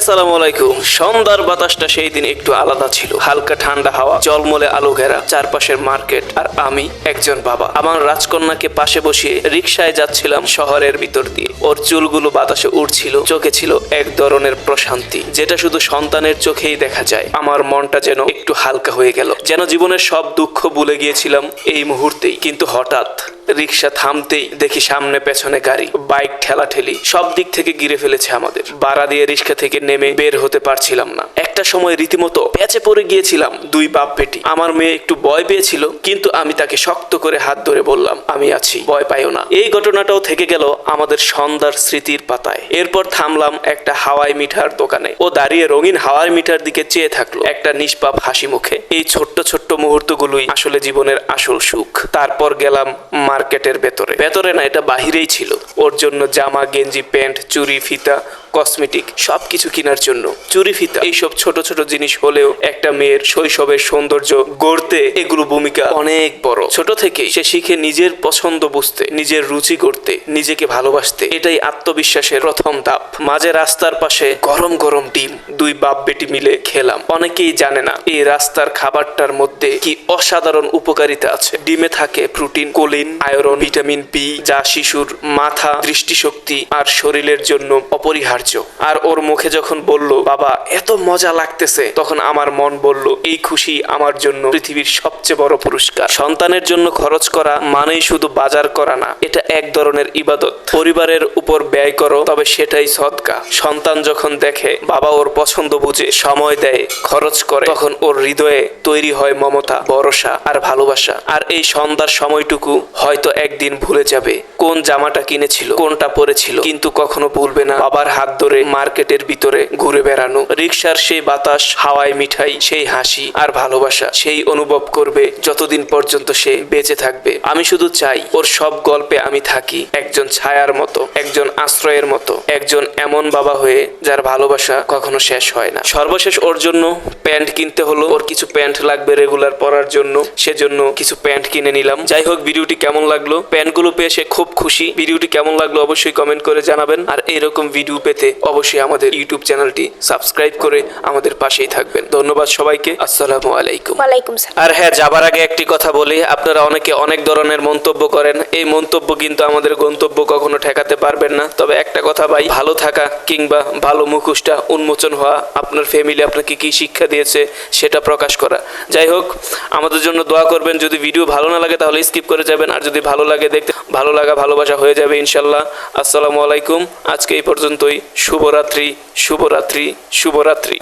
আসসালামু আলাইকুম। সন্ধ্যার বাতাসটা সেই দিন একটু আলাদা ছিল। হালকা ঠান্ডা হাওয়া, জলমলে আলো ঘেরা, চারপাশের মার্কেট, আর আমি একজন বাবা। আমার রাজকন্যাকে পাশে বসিয়ে রিক্সায় যাচ্ছিলাম শহরের ভিতর দিয়ে। ওর চুলগুলো বাতাসে উড়ছিল, চোখে ছিল এক ধরনের প্রশান্তি, যেটা শুধু সন্তানের চোখেই দেখা যায়। আমার মনটা যেন একটু হালকা হয়ে গেল। যেন জীবনের সব দুঃখ ভুলে গিয়েছিলাম এই মুহূর্তেই। কিন্তু হঠাৎ রিক্সা থামতেই দেখি সামনে পেছনে গাড়ি, বাইক ঠেলা ঠেলি সব দিক থেকে গিরে ফেলেছে আমাদের। বাড়া দিয়ে রিক্সা থেকে নেমে বের হতে পারছিলাম না। একটা সময় রীতিমতো প্যাচে পড়ে গিয়েছিলাম দুই বাপ বেটি। আমার মেয়ে একটু ভয় পেয়েছিল, কিন্তু আমি তাকে শক্ত করে হাত ধরে বললাম, আমি আছি, ভয় পাইও না। এই ঘটনাটাও থেকে গেল আমাদের সন্ধ্যার স্মৃতির পাতায়। এরপর থামলাম একটা হাওয়াই মিঠার দোকানে। ও দাঁড়িয়ে রঙিন হাওয়াই মিঠার দিকে চেয়ে থাকল, একটা নিষ্পাপ হাসি মুখে। এই ছোট্ট ছোট্ট মুহূর্তগুলোই আসলে জীবনের আসল সুখ। তারপর গেলাম মার্কেটের ভেতরে। ভেতরে না, এটা বাহিরেই ছিল। ওর জন্য জামা, গেঞ্জি, প্যান্ট চুরি ফিতা, কসমেটিক, সবকিছু কেনার জন্য। চুরি ফিতা, এইসব ছোট ছোট জিনিস হলেও একটা মেয়ের শৈশবের সৌন্দর্য গড়তে এগুলো ভূমিকা অনেক বড়। ছোট থেকেই সে শিখে নিজের পছন্দ বুঝতে, নিজের রুচি করতে নিজেকে ভালোবাসতে, এটাই আত্মবিশ্বাসের প্রথম ধাপ। মাঝে রাস্তার পাশে গরম গরম ডিম, দুই বাপ বেটি মিলে খেলাম। অনেকেই জানে না এই রাস্তার খাবারটার মধ্যে কি অসাধারণ উপকারিতা আছে। ডিমে থাকে protein, choline, iron, vitamin B, যা শিশুর মাথা, দৃষ্টিশক্তি আর শরীরের জন্য অপরিহার্য। আর ওর মুখে যখন বলল, বাবা, এত মজা লাগতেছে, তখন আমার মন বলল, এই খুশি আমার জন্য পৃথিবীর সবচেয়ে বড় পুরস্কার। সন্তানের জন্য খরচ করা মানেই শুধু বাজার করা না, এটা এক ধরনের ইবাদত। পরিবারের উপর ব্যয় করো, তবে সেটাই সদকা সন্তান যখন দেখে, বাবা ওর পছন্দ বুঝে, সময় দেয়, খরচ করে, তখন ওর হৃদয়ে তৈরি হয় মমতা, ভরসা আর ভালোবাসা। আর এই সন্ধ্যার সময়টুকু হয়তো একদিন ভুলে যাবে, কোন জামাটা কিনেছিল, কোনটা পরেছিল, কিন্তু কখনো ভুলবে না। বাবার হাত ধরে মার্কেটের ভিতরে ঘুরে বেড়ানো। রিক্সার সেই বাতাস হাওয়াই মিঠাই, সেই হাসি আর ভালোবাসা সেই অনুভব করবে যতদিন পর্যন্ত সে বেঁচে থাকবে। আমি শুধু চাই ওর সব গল্পে আমি থাকি, একজন ছায়ার মতো, একজন আশ্রয়ের মতো, একজন এমন বাবা হয়ে যার ভালোবাসা কখনো শেষ হয় না। সর্বশেষ ওর জন্য প্যান্ট কিনতে হলো, ওর কিছু প্যান্ট লাগবে রেগুলার পরার জন্য, সেজন্য কিছু প্যান্ট কিনে নিলাম। যাই হোক, ভিডিওটি কেমন লাগল? প্যান্টগুলো পেয়ে সে খুব খুশি। ভিডিওটি কেমন লাগল অবশ্যই কমেন্ট করে জানাবেন। আর এরকম ভিডিও পেতে অবশ্যই আমাদের ইউটিউব চ্যানেলটি সাবস্ক্রাইব করে আমাদের পাশেই থাকবেন। ধন্যবাদ সবাইকে। আসসালামু আলাইকুম। ওয়ালাইকুম আর হ্যাঁ যাবার আগে একটি কথা বলি আপনারা অনেকে অনেক ধরনের মন্তব্য করেন। এই মন্তব্য কিন্তু আমাদের গন্তব্য কখনো ঠেকাতে পারবেন না। তবে একটা কথা ভাই ভালো থাকা কিংবা ভালো মুখোশটা উন্মোচন হওয়া আপনার ফ্যামিলি আপনাকে কি শিক্ষা দিয়েছে সেটা প্রকাশ করা। যাই হোক আমাদের জন্য দোয়া করবেন যদি ভিডিও ভালো না লাগে তাহলে স্কিপ করে যাবেন আর যদি ভালো লাগে দেখতে ভালো লাগা ভালোবাসা হয়ে যাবে ইনশাল্লাহ। আসসালামু আলাইকুম। আজকে এই পর্যন্তই। শুভরাত্রি শুভরাত্রি শুভরাত্রি।